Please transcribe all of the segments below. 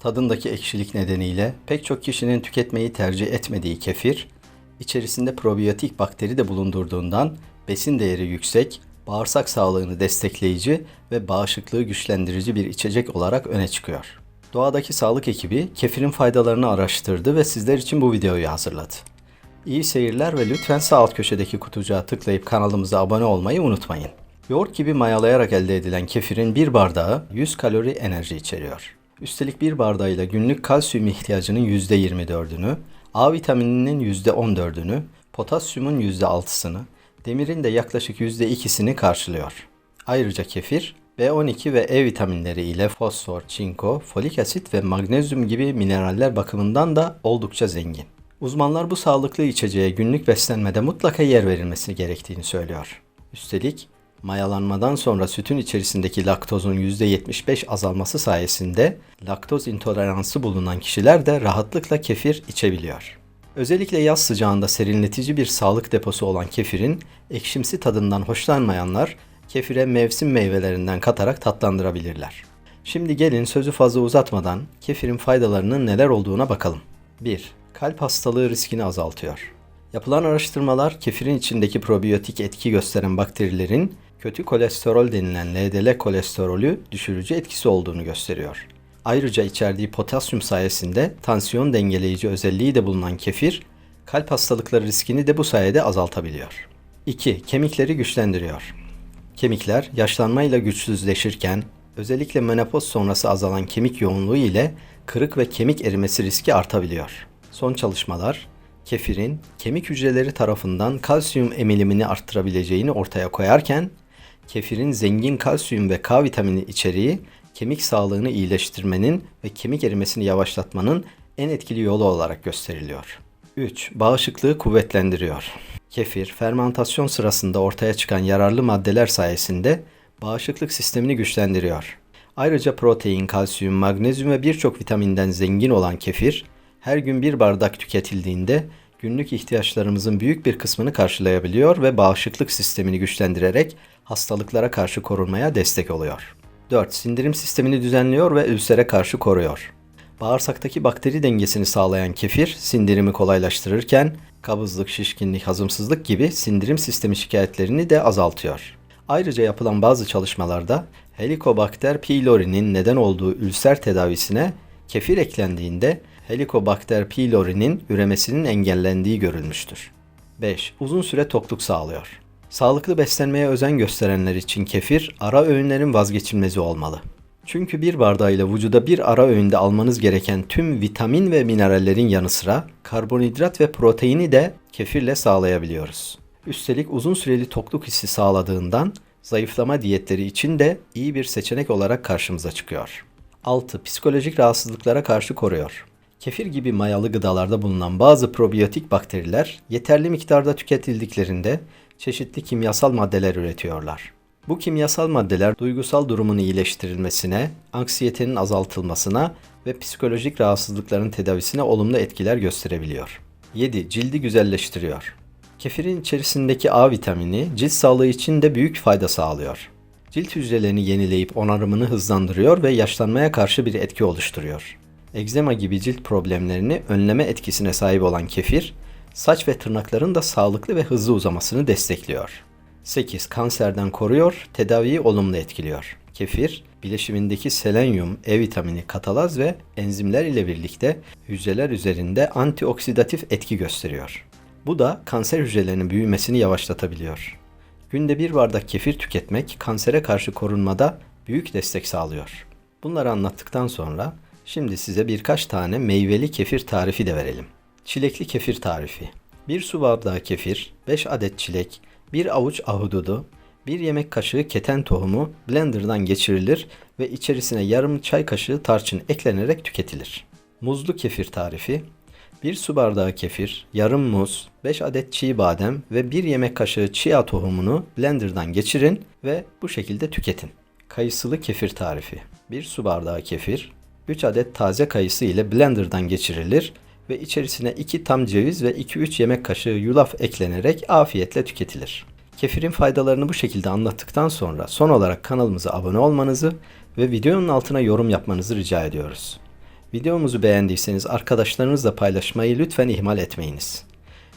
Tadındaki ekşilik nedeniyle pek çok kişinin tüketmeyi tercih etmediği kefir, içerisinde probiyotik bakteri de bulundurduğundan besin değeri yüksek, bağırsak sağlığını destekleyici ve bağışıklığı güçlendirici bir içecek olarak öne çıkıyor. Doğadaki sağlık ekibi kefirin faydalarını araştırdı ve sizler için bu videoyu hazırladı. İyi seyirler ve lütfen sağ alt köşedeki kutucuğa tıklayıp kanalımıza abone olmayı unutmayın. Yoğurt gibi mayalayarak elde edilen kefirin bir bardağı 100 kalori enerji içeriyor. Üstelik bir bardağıyla günlük kalsiyum ihtiyacının %24'ünü, A vitamininin %14'ünü, potasyumun %6'sını, demirin de yaklaşık %2'sini karşılıyor. Ayrıca kefir, B12 ve E vitaminleri ile fosfor, çinko, folik asit ve magnezyum gibi mineraller bakımından da oldukça zengin. Uzmanlar bu sağlıklı içeceğe günlük beslenmede mutlaka yer verilmesi gerektiğini söylüyor. Üstelik mayalanmadan sonra sütün içerisindeki laktozun %75 azalması sayesinde laktoz intoleransı bulunan kişiler de rahatlıkla kefir içebiliyor. Özellikle yaz sıcağında serinletici bir sağlık deposu olan kefirin ekşimsi tadından hoşlanmayanlar kefire mevsim meyvelerinden katarak tatlandırabilirler. Şimdi gelin sözü fazla uzatmadan kefirin faydalarının neler olduğuna bakalım. 1. Kalp hastalığı riskini azaltıyor. Yapılan araştırmalar kefirin içindeki probiyotik etki gösteren bakterilerin kötü kolesterol denilen LDL kolesterolü düşürücü etkisi olduğunu gösteriyor. Ayrıca içerdiği potasyum sayesinde tansiyon dengeleyici özelliği de bulunan kefir, kalp hastalıkları riskini de bu sayede azaltabiliyor. 2. Kemikleri güçlendiriyor. Kemikler yaşlanmayla güçsüzleşirken özellikle menopoz sonrası azalan kemik yoğunluğu ile kırık ve kemik erimesi riski artabiliyor. Son çalışmalar kefirin kemik hücreleri tarafından kalsiyum emilimini arttırabileceğini ortaya koyarken kefirin zengin kalsiyum ve K vitamini içeriği kemik sağlığını iyileştirmenin ve kemik erimesini yavaşlatmanın en etkili yolu olarak gösteriliyor. 3. Bağışıklığı kuvvetlendiriyor. Kefir, fermentasyon sırasında ortaya çıkan yararlı maddeler sayesinde bağışıklık sistemini güçlendiriyor. Ayrıca protein, kalsiyum, magnezyum ve birçok vitaminden zengin olan kefir, her gün bir bardak tüketildiğinde günlük ihtiyaçlarımızın büyük bir kısmını karşılayabiliyor ve bağışıklık sistemini güçlendirerek hastalıklara karşı korunmaya destek oluyor. 4. Sindirim sistemini düzenliyor ve ülsere karşı koruyor. Bağırsaktaki bakteri dengesini sağlayan kefir sindirimi kolaylaştırırken kabızlık, şişkinlik, hazımsızlık gibi sindirim sistemi şikayetlerini de azaltıyor. Ayrıca yapılan bazı çalışmalarda Helicobacter pylori'nin neden olduğu ülser tedavisine kefir eklendiğinde Helicobacter pylori'nin üremesinin engellendiği görülmüştür. 5. Uzun süre tokluk sağlıyor. Sağlıklı beslenmeye özen gösterenler için kefir ara öğünlerin vazgeçilmezi olmalı. Çünkü bir bardağıyla vücuda bir ara öğünde almanız gereken tüm vitamin ve minerallerin yanı sıra karbonhidrat ve proteini de kefirle sağlayabiliyoruz. Üstelik uzun süreli tokluk hissi sağladığından zayıflama diyetleri için de iyi bir seçenek olarak karşımıza çıkıyor. 6. Psikolojik rahatsızlıklara karşı koruyor. Kefir gibi mayalı gıdalarda bulunan bazı probiyotik bakteriler yeterli miktarda tüketildiklerinde çeşitli kimyasal maddeler üretiyorlar. Bu kimyasal maddeler duygusal durumun iyileştirilmesine, anksiyetenin azaltılmasına ve psikolojik rahatsızlıkların tedavisine olumlu etkiler gösterebiliyor. 7. Cildi güzelleştiriyor. Kefirin içerisindeki A vitamini cilt sağlığı için de büyük fayda sağlıyor. Cilt hücrelerini yenileyip onarımını hızlandırıyor ve yaşlanmaya karşı bir etki oluşturuyor. Egzema gibi cilt problemlerini önleme etkisine sahip olan kefir, saç ve tırnakların da sağlıklı ve hızlı uzamasını destekliyor. 8. Kanserden koruyor, tedaviyi olumlu etkiliyor. Kefir, bileşimindeki selenyum, E vitamini, katalaz ve enzimler ile birlikte hücreler üzerinde antioksidatif etki gösteriyor. Bu da kanser hücrelerinin büyümesini yavaşlatabiliyor. Günde bir bardak kefir tüketmek kansere karşı korunmada büyük destek sağlıyor. Bunları anlattıktan sonra şimdi size birkaç tane meyveli kefir tarifi de verelim. Çilekli kefir tarifi. 1 su bardağı kefir, 5 adet çilek, 1 avuç ahududu, 1 yemek kaşığı keten tohumu blenderdan geçirilir ve içerisine yarım çay kaşığı tarçın eklenerek tüketilir. Muzlu kefir tarifi 1 su bardağı kefir, yarım muz, 5 adet çiğ badem ve 1 yemek kaşığı chia tohumunu blenderdan geçirin ve bu şekilde tüketin. Kayısılı kefir tarifi 1 su bardağı kefir, 3 adet taze kayısı ile blenderdan geçirilir ve içerisine 2 tam ceviz ve 2-3 yemek kaşığı yulaf eklenerek afiyetle tüketilir. Kefirin faydalarını bu şekilde anlattıktan sonra son olarak kanalımıza abone olmanızı ve videonun altına yorum yapmanızı rica ediyoruz. Videomuzu beğendiyseniz arkadaşlarınızla paylaşmayı lütfen ihmal etmeyiniz.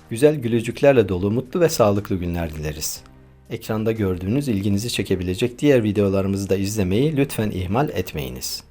Güzel gülücüklerle dolu mutlu ve sağlıklı günler dileriz. Ekranda gördüğünüz ilginizi çekebilecek diğer videolarımızı da izlemeyi lütfen ihmal etmeyiniz.